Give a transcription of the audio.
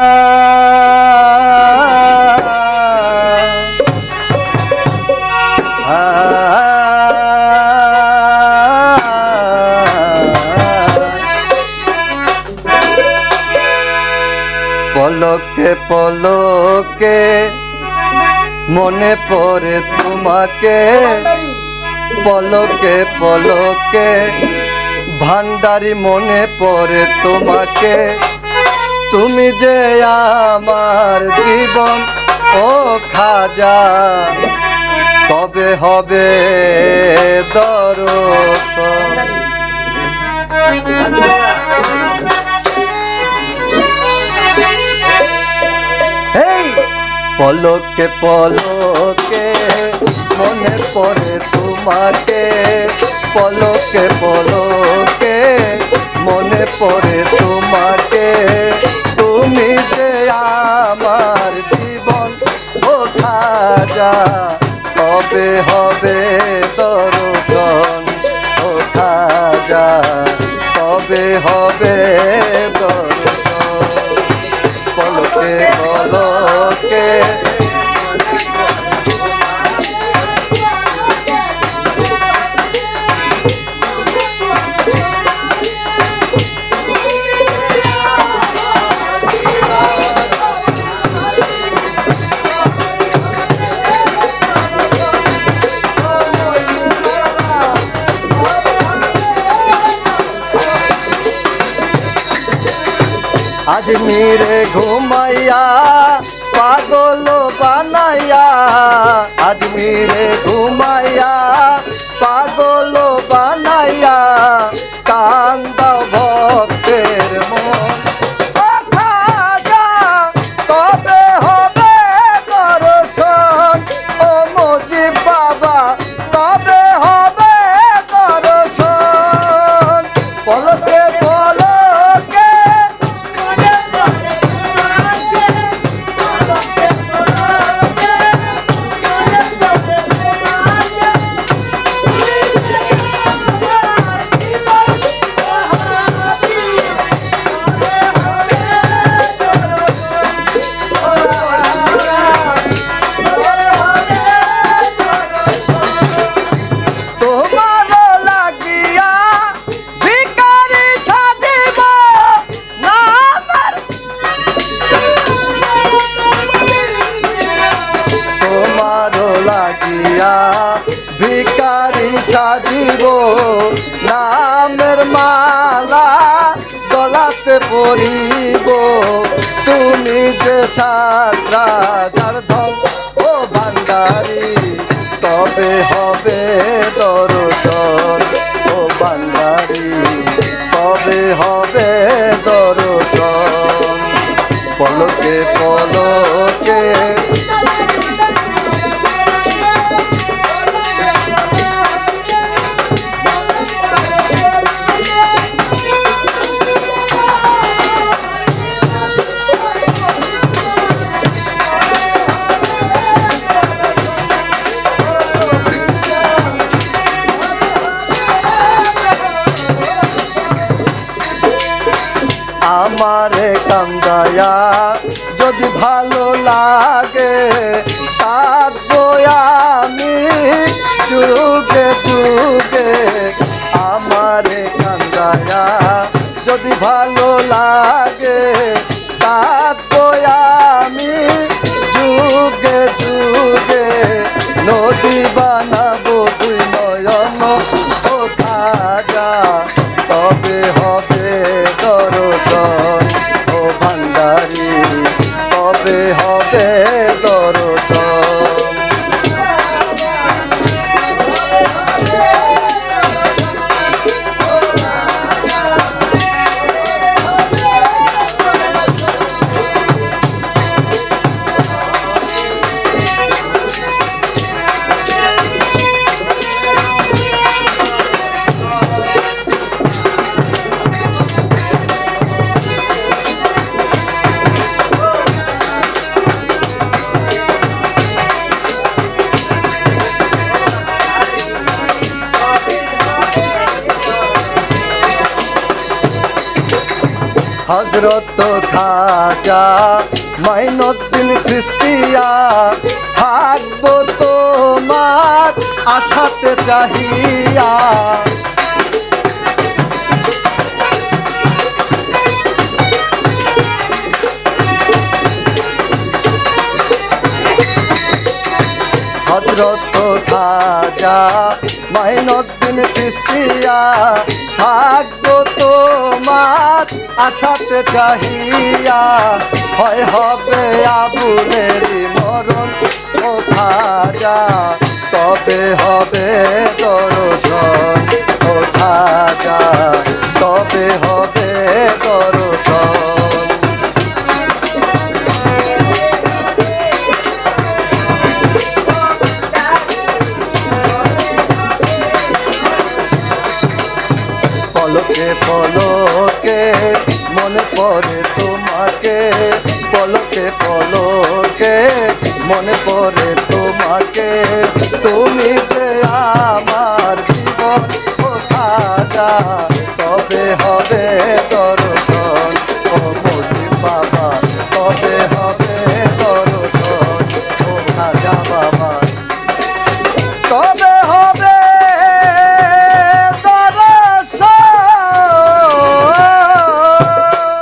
পলকে পলকে মনে পড়ে তোমাকে। পলকে পলকে ভান্ডারি মনে পড়ে তোমাকে। তুমি যে আমার জীবন, ও খাজা কবে হবে দর্শন পলকে পলকে মনে পড়ে তোমাকে, পলকে পলকে পড়ে তোমাকে তুমি যে আমার জীবন ও খাজা হবে হবে দর্শন ও খাজা হবে হবে আজ মিরে ঘুমাইয়া পাগল বানাইয়া আজ মিরে ঘুমাইয়া পাগল বানাইয়া লাগিয়া ভিখারি সাজিব, নামের মালা গলাতে পরিব। তুমি যে সাজার ধন ও ভান্ডারি, তবে হবে দর্শন। ও ভান্ডারি, তবে হবে দর্শন। পলকে পলকে আমারে কান্দায়া। যদি ভালো লাগে থাকব আমি। যুগে যুগে আমারে কান্দায়া। যদি ভালো লাগে থাকব আমি। যুগে যুগে নদী বানাবো হজরত খাজা মাইনুদ্দিন সৃষ্টিয়া থাকব তোমার আশাতে চাহিয়া। হজরত খাজা মাইনুদ্দিন সৃষ্টিয়া, থাকব তোমার আশাতে চাহিয়া। হয় হবে আবুলেরই মরণ, ও যা তবে হবে দর্শন কোথা খাজা। পলকে, মনে পড়ে তোমাকে। পলকে পলকে, মনে পড়ে তোমাকে। তুমি যে আমার জীবন কোথা যা তবে হবে তর